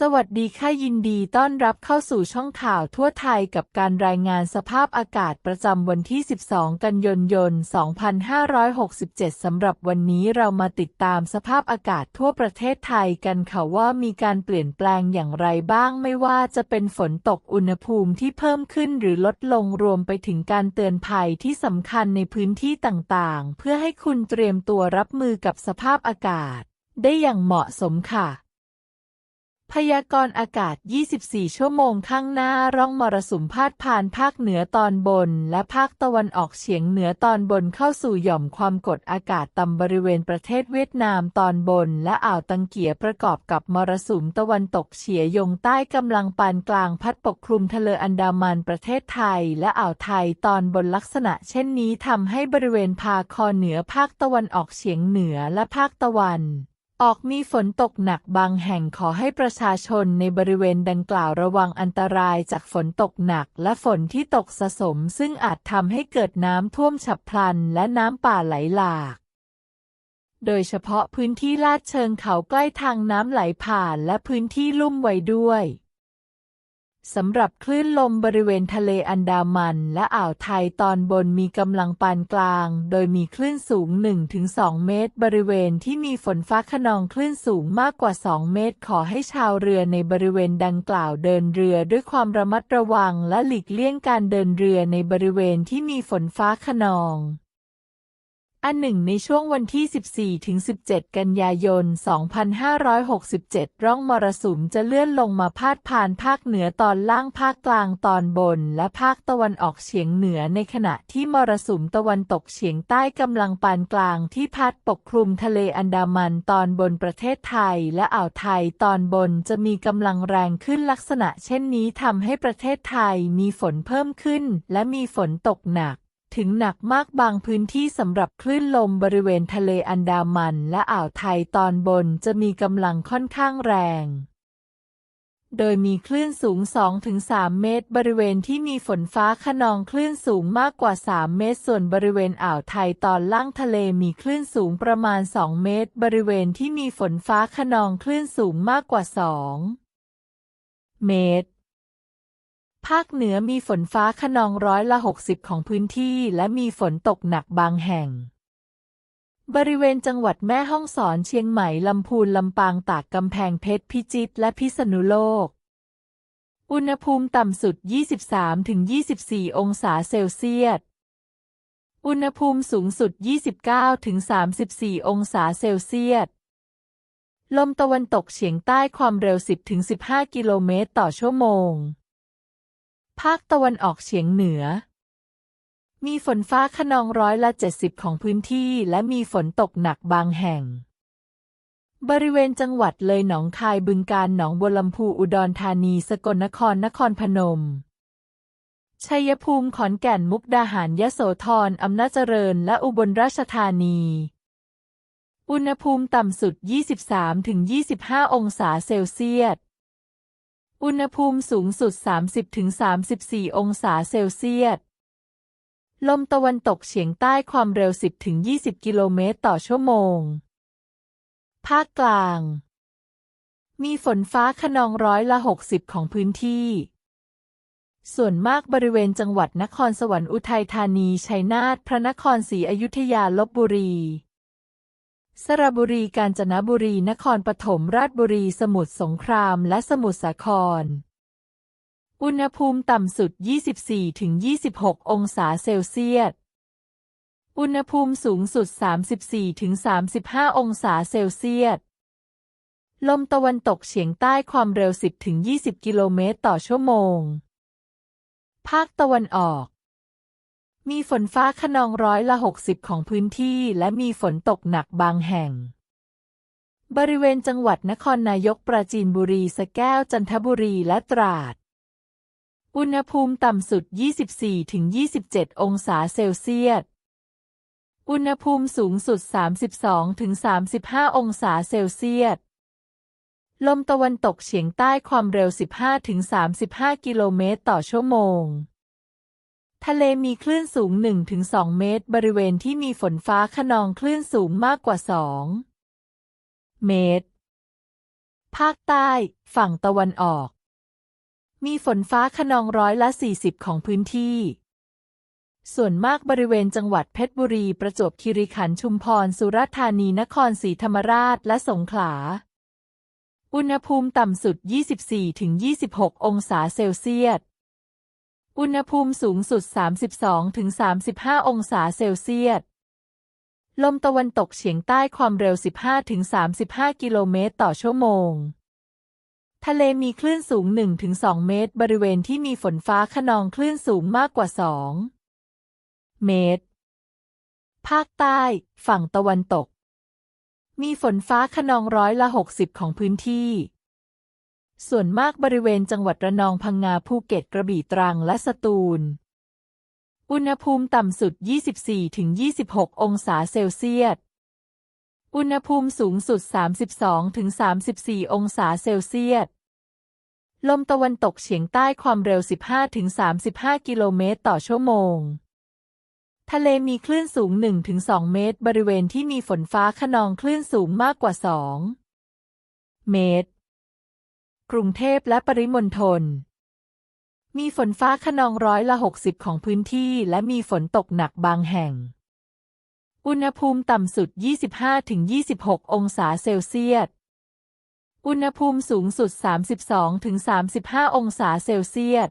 สวัสดีค่ะยินดีต้อนรับเข้าสู่ช่องข่าวทั่วไทยกับการรายงานสภาพอากาศประจำวันที่ 12 กันยายน 2567 สำหรับวันนี้เรามาติดตามสภาพอากาศทั่วประเทศไทยกันค่ะว่ามีการเปลี่ยนแปลงอย่างไรบ้างไม่ว่าจะเป็นฝนตกอุณหภูมิที่เพิ่มขึ้นหรือลดลงรวมไปถึงการเตือนภัยที่สำคัญในพื้นที่ต่างๆ เพื่อให้คุณเตรียมตัวรับมือกับสภาพอากาศ ได้อย่างเหมาะสมค่ะ พยากรณ์อากาศ 24 ชั่วโมงข้างหน้าร่องมรสุมพาดผ่านภาคเหนือตอนบน และภาคตะวันออกเฉียงเหนือตอนบนเข้าสู่หย่อมความกดอากาศต่ำบริเวณประเทศเวียดนามตอนบน และอ่าวตังเกียประกอบกับมรสุมตะวันตกเฉียยงใต้กำลังปานกลางพัดปกคลุมทะเลอันดามันประเทศไทย และอ่าวไทยตอนบนลักษณะ เช่นนี้ทำให้บริเวณภาคอเหนือภาคตะวันออกเฉียงเหนือและภาคตะวัน ออกมีฝนตกหนักบางแห่งขอให้ประชาชนในบริเวณดังกล่าวระวังอันตรายจากฝนตกหนักและฝนที่ตกสะสม ซึ่งอาจทำให้เกิดน้ำท่วมฉับพลันและน้ำป่าไหลหลาก โดยเฉพาะพื้นที่ลาดเชิงเขาใกล้ทางน้ำไหลผ่านและพื้นที่ลุ่มไว้ด้วย สำหรับคลื่นลมบริเวณทะเลอันดามันและอ่าวไทยตอนบนมีกำลังปานกลาง โดยมีคลื่นสูง 1-2 เมตร บริเวณที่มีฝนฟ้าขนองคลื่นสูงมากกว่า 2 เมตร ขอให้ชาวเรือในบริเวณดังกล่าวเดินเรือด้วยความระมัดระวังและหลีกเลี่ยงการเดินเรือในบริเวณที่มีฝนฟ้าขนอง อันหนึ่งในช่วงวันที่ 14 ถึง 17 กันยายน 2567 ร่องมรสุมจะเลื่อนลงมาพาดผ่านภาคเหนือตอนล่างภาคกลางตอนบน และภาคตะวันออกเฉียงเหนือในขณะที่มรสุมตะวันตกเฉียงใต้กำลังปานกลางที่พัดปกคลุมทะเลอันดามันตอนบนประเทศไทยและอ่าวไทยตอนบนจะมีกำลังแรงขึ้นลักษณะเช่นนี้ทำให้ประเทศไทยมีฝนเพิ่มขึ้นและมีฝนตกหนัก ถึงหนักมากบางพื้นที่สำหรับคลื่นลมบริเวณทะเลอันดามันและอ่าวไทยตอนบนจะมีกำลังค่อนข้างแรง โดยมีคลื่นสูง 2-3 เมตร บริเวณที่มีฝนฟ้าขนองคลื่นสูงมากกว่า 3 เมตร ส่วนบริเวณอ่าวไทยตอนล่างทะเลมีคลื่นสูงประมาณ 2 เมตร บริเวณที่มีฝนฟ้าขนองคลื่นสูงมากกว่า 2 เมตร ภาคเหนือมีฝนฟ้าขนองร้อยละ 60 ของพื้นที่ และมีฝนตกหนักบางแห่ง บริเวณจังหวัดแม่ฮ่องสอนเชียงใหม่ลำพูนลำปางตากกำแพงเพชรพิจิตรและพิษณุโลก อุณหภูมิต่ำสุด 23-24 องศาเซลเซียส อุณหภูมิสูงสุด 29-34 องศาเซลเซียสลมตะวันตกเฉียงใต้ความเร็ว 10-15 กิโลเมตรต่อชั่วโมง ภาคตะวันออกเฉียงเหนือ มีฝนฟ้าขนองร้อยละ70ของพื้นที่และมีฝนตกหนักบางแห่ง บริเวณจังหวัดเลยหนองคายบึงกาฬหนองบัวลำพูอุดรธานีสกลนครนครพนม ชัยภูมิขอนแก่นมุกดาหารยะโสธรอำนาจเจริญและอุบลราชธานีอุณหภูมิต่ำสุด 23-25 องศาเซลเซียส อุณหภูมิสูงสุด 30-34 องศาเซลเซียส ลมตะวันตกเฉียงใต้ความเร็ว 10-20 กิโลเมตรต่อชั่วโมง ภาคกลาง มีฝนฟ้าขนองร้อยละ 60 ของพื้นที่ ส่วนมากบริเวณจังหวัดนครสวรรค์อุทัยธานี ชัยนาท พระนครศรีอยุธยา ลบบุรี สระบุรี กาญจนบุรี นครปฐม ราชบุรี สมุทรสงคราม และสมุทรสาคร อุณหภูมิต่ำสุด 24-26 องศาเซลเซียส อุณหภูมิสูงสุด 34-35 องศาเซลเซียส ลมตะวันตกเฉียงใต้ความเร็ว 10-20 กิโลเมตรต่อชั่วโมง ภาคตะวันออก มีฝนฟ้าขนองร้อยละ 60 ของพื้นที่ และมีฝนตกหนักบางแห่ง บริเวณจังหวัดนครนายกปราจีนบุรีสะแก้วจันทบุรีและตราด อุณหภูมิต่ำสุด 24-27 องศาเซลเซียส อุณหภูมิสูงสุด 32-35 องศาเซลเซียส ลมตะวันตกเฉียงใต้ความเร็ว 15-35 กิโลเมตรต่อชั่วโมง ทะเลมีคลื่นสูง 1-2 เมตร บริเวณที่มีฝนฟ้าขนองคลื่นสูงมากกว่า 2 เมตร ภาคใต้ ฝั่งตะวันออก มีฝนฟ้าขนองร้อยละ 40 ของพื้นที่ ส่วนมากบริเวณจังหวัดเพชรบุรี ประจวบคีรีขันธ์ ชุมพร สุราษฎร์ธานี นครศรีธรรมราช และสงขลา อุณหภูมิต่ำสุด 24-26 องศาเซลเซียส อุณหภูมิสูงสุด 32-35 องศาเซลเซียส ลมตะวันตกเฉียงใต้ความเร็ว 15-35 กิโลเมตรต่อชั่วโมง ทะเลมีคลื่นสูง 1-2 เมตร บริเวณที่มีฝนฟ้าขนองคลื่นสูงมากกว่า 2 เมตร ภาคใต้ ฝั่งตะวันตก มีฝนฟ้าขนองร้อยละ 60 ของพื้นที่ ส่วนมากบริเวณจังหวัดระนองพังงาภูเก็ตกระบี่ตรังและสตูล อุณหภูมิต่ำสุด 24-26 องศาเซลเซียส อุณหภูมิสูงสุด 32-34 องศาเซลเซียส ลมตะวันตกเฉียงใต้ความเร็ว 15-35 กิโลเมตรต่อชั่วโมง ทะเลมีคลื่นสูง 1-2 เมตร บริเวณที่มีฝนฟ้าขนองคลื่นสูงมากกว่า 2 เมตร กรุงเทพและปริมณฑล มีฝนฟ้าขนองร้อยละ 60 ของพื้นที่และมีฝนตกหนักบางแห่ง อุณหภูมิต่ำสุด 25-26 องศาเซลเซียส อุณหภูมิสูงสุด 32-35 องศาเซลเซียส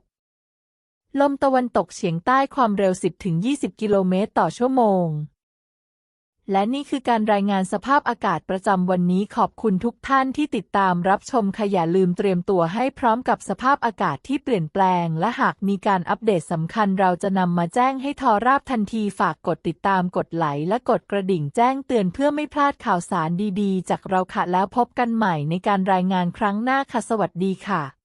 ลมตะวันตกเฉียงใต้ความเร็ว 10-20 กิโลเมตรต่อชั่วโมง และนี่คือการรายงานสภาพอากาศประจำวันนี้ขอบคุณทุกท่านที่ติดตามรับชมค่ะอย่าลืมเตรียมตัวให้พร้อมกับสภาพอากาศที่เปลี่ยนแปลง และหากมีการอัปเดตสำคัญเราจะนำมาแจ้งให้ทอราบทันทีฝากกดติดตามกดไลค์และกดกระดิ่งแจ้งเตือนเพื่อไม่พลาดข่าวสารดีๆ จากเราค่ะแล้วพบกันใหม่ในการรายงานครั้งหน้าค่ะสวัสดีค่ะ